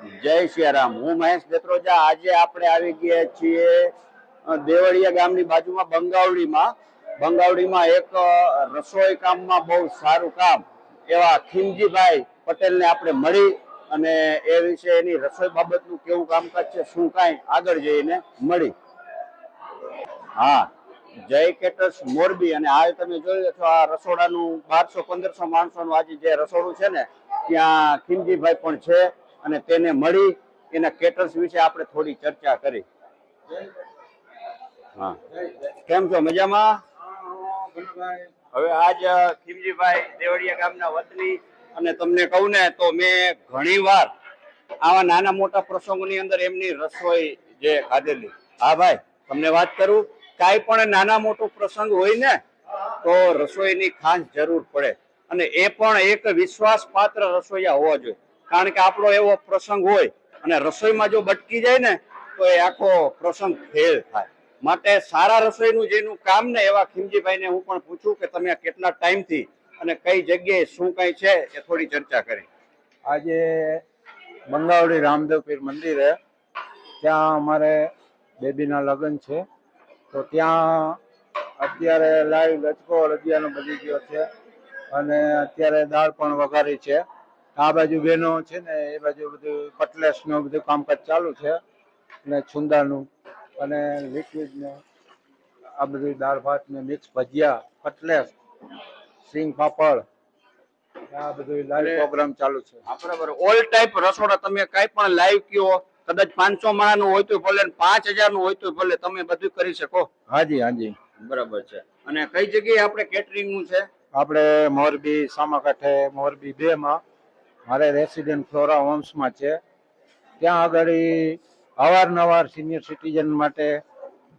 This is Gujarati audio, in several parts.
જય સિયારામ. હું મહેશ બેત્રોજા. આજે આપણે આવી ગયા છીએ દેવળિયા ગામની બાજુમાં બંગાવડીમાં. બંગાવડીમાં એક રસોઈ કામમાં બહુ સારું કામ એવા ખીમજીભાઈ પટેલને આપણે મળી અને એ વિશે એની રસોઈ બાબતનું કેવું કામકાજ છે, શું કાંઈ આગળ જઈને મળી. હા, જય કેટર્સ મોરબી. અને આજે તમે જોઈ લો છો, આ રસોડાનું બારસો પંદરસો માણસોનું આજે જે રસોડું છે ને, ત્યાં ખીમજીભાઈ પણ છે. અને તેને મળી એના કેટર્સ વિશે આપણે થોડી ચર્ચા કરી. હા. કેમ છો? મજામાં? હવે આજ ખીમજીભાઈ દેવળિયા ગામના વતની અને તમને કહું ને તો મેં ઘણી વાર આવા નાના મોટા પ્રસંગોની અંદર એમની રસોઈ જે ખાધેલી. હા ભાઈ, તમને વાત કરું? કાંઈ પણ નાના મોટો પ્રસંગ હોય ને, તો રસોઈની ખાસ જરૂર પડે. અને એ પણ એક વિશ્વાસપાત્ર રસોઈયા હોવા જોઈએ. કારણ કે આપણો એવો પ્રસંગ હોય અને રસોઈમાં જો બટકી જાય ને, તો એ આખો પ્રસંગ ફેલ થાય. માટે સારા રસોઈનું જેનું કામ ને એવા ખીમજીભાઈને હું પણ પૂછું કે તમે કેટલા ટાઈમથી અને કઈ જગ્યાએ શું કઈ છે એ થોડી ચર્ચા કરી. આજે બંગાવડી રામદેવ પીર મંદિરે ત્યાં અમારે બેબીના લગ્ન છે. તો ત્યાં અત્યારે લાઈવ લચકો રજિયાનો બની ગયો છે અને અત્યારે દાળ પણ વઘારી છે. આ બાજુ બહેનો છે ને એ બાજુ બધું કટલેસનું બધું કામકાજ ચાલુ છે. ને છુંદાનું અને લિક્વિડ ને આ બધું દાળ ભાત ને મિક્સ ભજીયા કટલેસ સિંગ પાપડ આ બધું લાઈવ અને- પ્રોગ્રામ ચાલુ છે. બરાબર. ઓલ ટાઈપ રસોડા તમે કઈ પણ લાઈવ કયો કદાચ પાંચસો માળાનું હોય તો ભલે ને પાંચ હજારનું હોય તો ભલે તમે બધું કરી શકો. હાજી હાજી. બરાબર છે. અને કઈ જગ્યાએ આપણે કેટરિંગનું છે? આપણે મોરબી સામાકાંઠે મોરબી બે માં મારે રેસિડેન્ટ ફ્લોરા હોમ્સમાં છે. ત્યાં આગળ અવારનવાર સિનિયર સિટીઝન માટે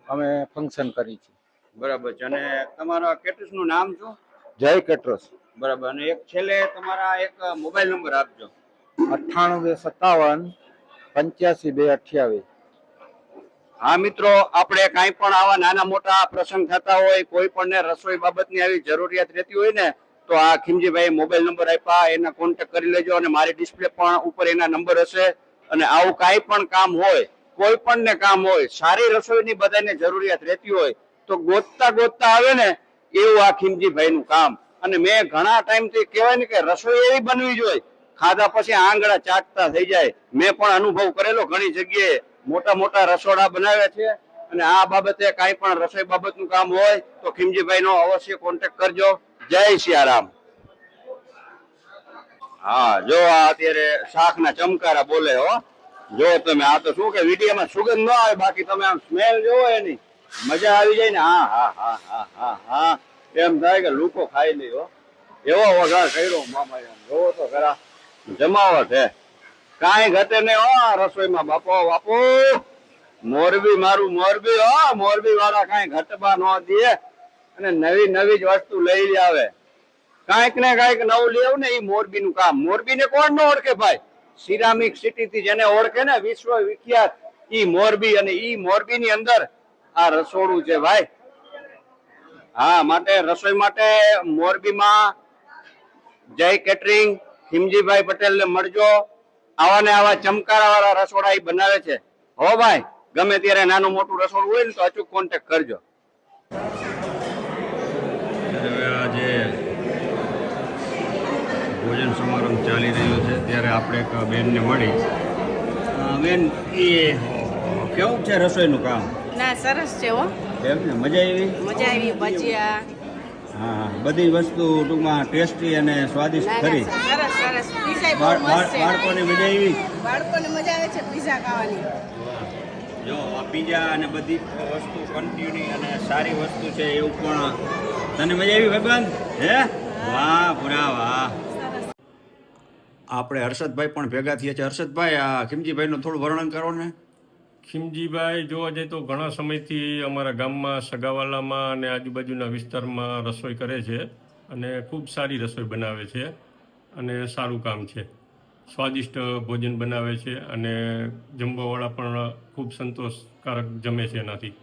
અમે ફંક્શન કરી છે. બરાબર છે. અને તમારા કેટર્સ નામ શું? જય કેટ્રસ. બરાબર. અને એક છેલ્લે તમારા એક મોબાઈલ નંબર આપજો. અઠ્ઠાણું બે સત્તાવન પંચ્યાસી બે અઠ્યાવીસ. હા મિત્રો આપણે કાંઈ પણ આવા નાના મોટા પ્રસંગ થતા હોય કોઈ પણ ને રસોઈ બાબતની આવી જરૂરિયાત રહેતી હોય ને તો આ ખીમજીભાઈ મોબાઈલ નંબર આપ્યા, એના કોન્ટેક્ટ કરી લેજો અને મારી ડિસ્પ્લે પણ ઉપર એના નંબર હશે. અને આવું કાંઈ પણ કામ હોય, કોઈ પણ ને કામ હોય, સારી રસોઈની બધાને જરૂરિયાત રહેતી હોય, તો ગોતતા ગોતતા આવે ને એવું આ ખીમજીભાઈ નું કામ. અને મેં ઘણા ટાઈમથી કહેવાય ને કે રસોઈ એવી બનવી જોઈએ. ખાધા પછી આંગળા ચાટતા થઈ જાય. મેં પણ અનુભવ કરેલો ઘણી જગ્યાએ. મોટા મોટા રસોડા બનાવ્યા છે. અને આ બાબતે કાંઈ પણ રસોઈ બાબતનું કામ હોય, તો ખીમજીભાઈનો અવશ્ય કોન્ટેક્ટ કરજો. જય સિયારામ. હા, જો આ અત્યારે શાકના ચમકારા બોલે હો. જો તમે આ તો શું કે વિડીયોમાં સુગંધ ન આવે, બાકી તમે આમ સ્મેલ જોવો એની. મજા આવી જાય ને? હા હા હા હા હા હા. એમ થાય કે લૂકો ખાઈ લે હો. એવો વઘાર કર્યો મામા જોવો તો ખરા જમાવટ હે. કાંઈ ઘટે નહીં હો રસોઈમાં. બાપો, બાપુ, મોરબી મારું મોરબી હો. મોરબી વાળા કાંઈ ઘટવા ન દે. અને નવી નવી જ વસ્તુ લઈ આવે. કાંઈક ને કાંઈક નવું લેવું ને એ મોરબી નું કામ. મોરબી ને કોણ ન ઓળખે ભાઈ? સિરામિક સિટી થી જેને ઓળખે ને વિશ્વ વિખ્યાત ઈ મોરબી અને ઈ મોરબી ની અંદર આ રસોડું છે ભાઈ. હા, માટે રસોઈ માટે મોરબીમાં જય કેટરિંગ ખીમજીભાઈ પટેલ ને મળજો. આવા ને આવા ચમકારા વાળા રસોડા એ બનાવે છે. હો ભાઈ, ગમે ત્યારે નાનું મોટું રસોડું હોય ને તો અચૂક કોન્ટેક્ટ કરજો હવે આજે ભોજન સમારંભ ચાલી રહ્યો છે. ત્યારે આપણે એક બેનને મળી. બેન એ કેવું છે રસોઈનું કામ? ના સરસ છે હો. એમ ને મજા આવી? મજા આવી ભજીયા. હા હા. બધી વસ્તુ ટૂંકમાં ટેસ્ટી અને સ્વાદિષ્ટ ખરી. સરસ સરસ. બાળકોને મજા આવી? બાળકોને મજા આવે છે પીઝા ખાવાની. જો પીઝા અને બધી વસ્તુ કન્ટિન્યુ અને સારી વસ્તુ છે એવું પણ તને મજા આવી ભાઈબંધ હે? વાહ પુરા વાહ. આપણે હર્ષદભાઈ પણ ભેગા થયા છે. હર્ષદભાઈ, આ ખીમજીભાઈનું થોડું વર્ણન કરો ને. ખીમજીભાઈ, જોવા જઈએ તો ઘણા સમયથી અમારા ગામમાં, સગાવાલામાં અને આજુબાજુના વિસ્તારમાં રસોઈ કરે છે અને ખૂબ સારી રસોઈ બનાવે છે અને સારું કામ છે. સ્વાદિષ્ટ ભોજન બનાવે છે અને જમવાવાળા પણ ખૂબ સંતોષકારક જમે છે એનાથી.